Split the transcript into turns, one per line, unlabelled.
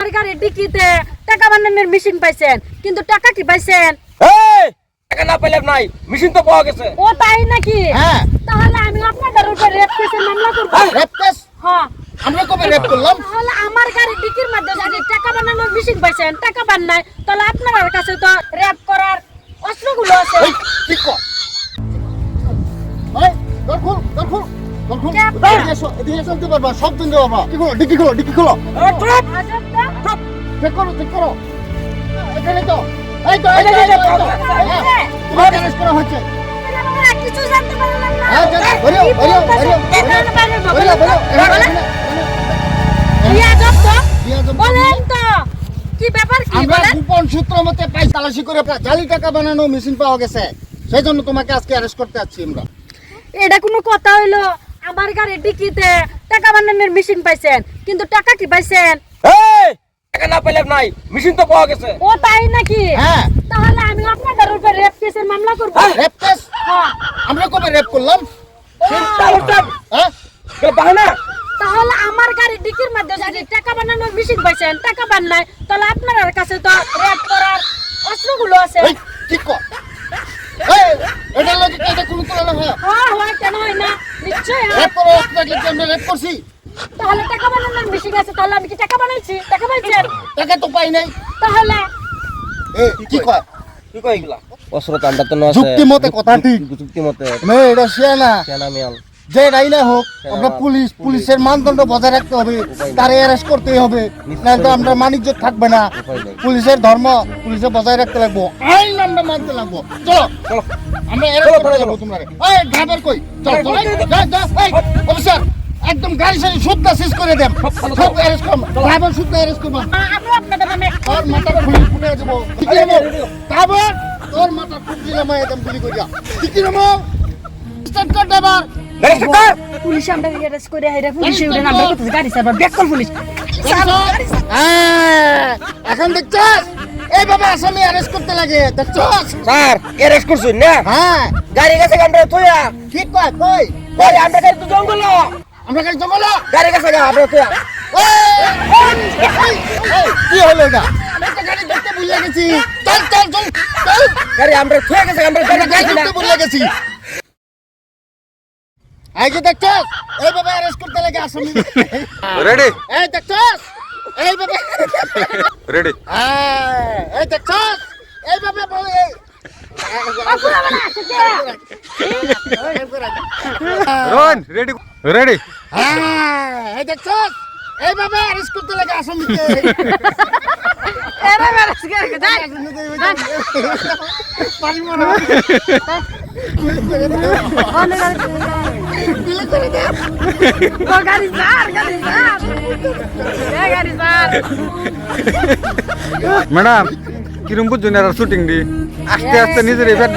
ডিকিতে টাকা বানানোর মেশিন পাইছেন কিন্তু টাকা কি পাইছেন
এই টাকা না পেলে নাই মেশিন তো পাওয়া গেছে
ও তাই নাকি
হ্যাঁ
তাহলে আমি আপনাদের উপর রেপ কেসের মামলা করব
রেপ কেস
হ্যাঁ
আমরা কবে রেপ করলাম
তাহলে আমার গাড়ির ডিকির মধ্যে যদি টাকা বানানোর মেশিন পাইছেন টাকা বান নাই তাহলে আপনার কাছে তো রেপ করার অস্ত্রগুলো আছে
এই কি কর এই দর খুল দর খুল দর খুল
কে আপনি?
এদিকে এসো এদিকে এসো দিতে পারবা সব দিন আমরা কি খোলো ডিকি খোলো ডিকি খোলো। চেক করো চেক করো। এখানে তো এই তো এই তো।
এই,
এই, হ্যাঁ, তোমাকে arrest করা হচ্ছে।
কিছু জানতে পারলেন না।
হ্যাঁ,
কি
বেরিও,
বলতেছেন?
বেরিও,
এখানে বলেন তো, বলেন। তো?
কি
ব্যাপার কি বলেন?
গোপন সূত্র মতে পাই তালাশি করে জালি টাকা বানানো মেশিন পাওয়া গেছে। সেই জন্য তোমাকে আজকে অ্যারেস্ট করতে যাচ্ছি আমরা।
এটা কোনো কথা হইল। আমার গাড়ির ডিকিতে টাকা বানানোর মেশিন পাইছেন। কিন্তু টাকা কি পাইছেন?
টাকা না পেলে নাই মেশিন তো পাওয়া গেছে।
ও তাই নাকি?
হ্যাঁ।
তাহলে আমি আপনাদের উপর রেপ কেসের মামলা করব।
রেপ কেস
হ্যাঁ।
আমরা কবে রেপ করলাম?
চিন্তা করতে
হ্যাঁ?
বাহানা।
তাহলে আমার গাড়ির ডিকির মধ্যে যদি টাকা বানানোর মেশিন পাইছেন টাকা বান নাই তাহলে আপনার কাছে তো রেপ করার অস্ত্রগুলো আছে।
এই কি কর। এটা লাগে এটা কোনো তুলনা হয়
হ্যাঁ হয় কেন হয় না? নিশ্চয়ই হয়।
রেপ করো আপনাকে কি আমরা রেপ করছি?
তাহলে টাকা বানানোর মেশিন আছে তাহলে আমি কি টাকা বানাইছি? টাকা পাইছেন
টাকা তো পাই নাই।
তাহলে?
এ কি কয়?
কি কই এগুলা? অস্ত্র তান্ডা তো আছে।
যুক্তি মতে কথা ঠিক।
যুক্তি মতে।
মে এটা শিয়া না।
কেন আমি আল
যে রাইনা হোক আমরা পুলিশ
পুলিশ।
পুলিশের মানদণ্ড বজায় রাখতে হবে। তারে অ্যারেস্ট করতেই হবে। নাহলে তো আমরা মানিজ্য থাকবে না। পুলিশের ধর্ম পুলিশে বজায় রাখতে লাগবো। আইন আমরা মানতে লাগবো। চলো
চলো।
আমরা অ্যারেস্ট করতে
চলো,
তোমরা এই ড্রাইভার কই? চলো চলো।
এই, এই,
যা যা এই অফিসার। একদম গাড়ি সারি সুদ্ধা শেষ করে দেন।
ভালো,
সব অ্যারেস্ট করব ড্রাইভার সুদ্ধা অ্যারেস্ট করব
আমি আপনাদের নামে।
তোর মাথা খুলি ফুটে যাব ঠিক আছে ড্রাইভার তোর মাথা না মাই একদম গুলি করিয়া। ঠিক আছে নামো? স্টার্ট কর ড্রাইভার
গাড়ি স্টার্ট
পুলিশ আমরা অ্যারেস্ট করে হাইরা পুলিশে উঠে আমরা করতেছি গাড়ি চাপা। ব্যাক কর পুলিশ।
হ্যাঁ, এখন দেখছস? এইভাবে আসামি অ্যারেস্ট করতে লাগে দেখছস?
স্যার অ্যারেস্ট করছুন না।
হ্যাঁ।
গাড়ি গেছে আমরা থইয়া।
ঠিক কয় কই?
গাড়ি আমরা গাড়ি তো জঙ্গল।
আমরা কাছে জঙ্গল
গাড়ি গেছে আমরা থইয়া
কি হলো এটা আমি তো গাড়ি দেখতে ভুলে গেছি চল চল চল চল
গাড়ি আমরা থইয়া গেছে আমরা গাড়ি
আমরা গাড়ি
গেছি না
দেখতে ভুলে গেছি এই যে দেখছস এইভাবে অ্যারেস্ট করতে লাগে আসামি
রেডি
এই দেখছস এইভাবে
রেডি
হ্যাঁ এই দেখছস এইভাবে বলে
রোহন রেডি রেডি
হ্যাঁ এই দেখছস এইভাবে অ্যারেস্ট করতে লাগে আসামিকে।
এরা অ্যারেস্ট করে যাই
পারি মনে
স্যার
ম্যাডাম কিরম বুঝছেন আর শুটিং দি? আস্তে আস্তে নিজের এফেক্ট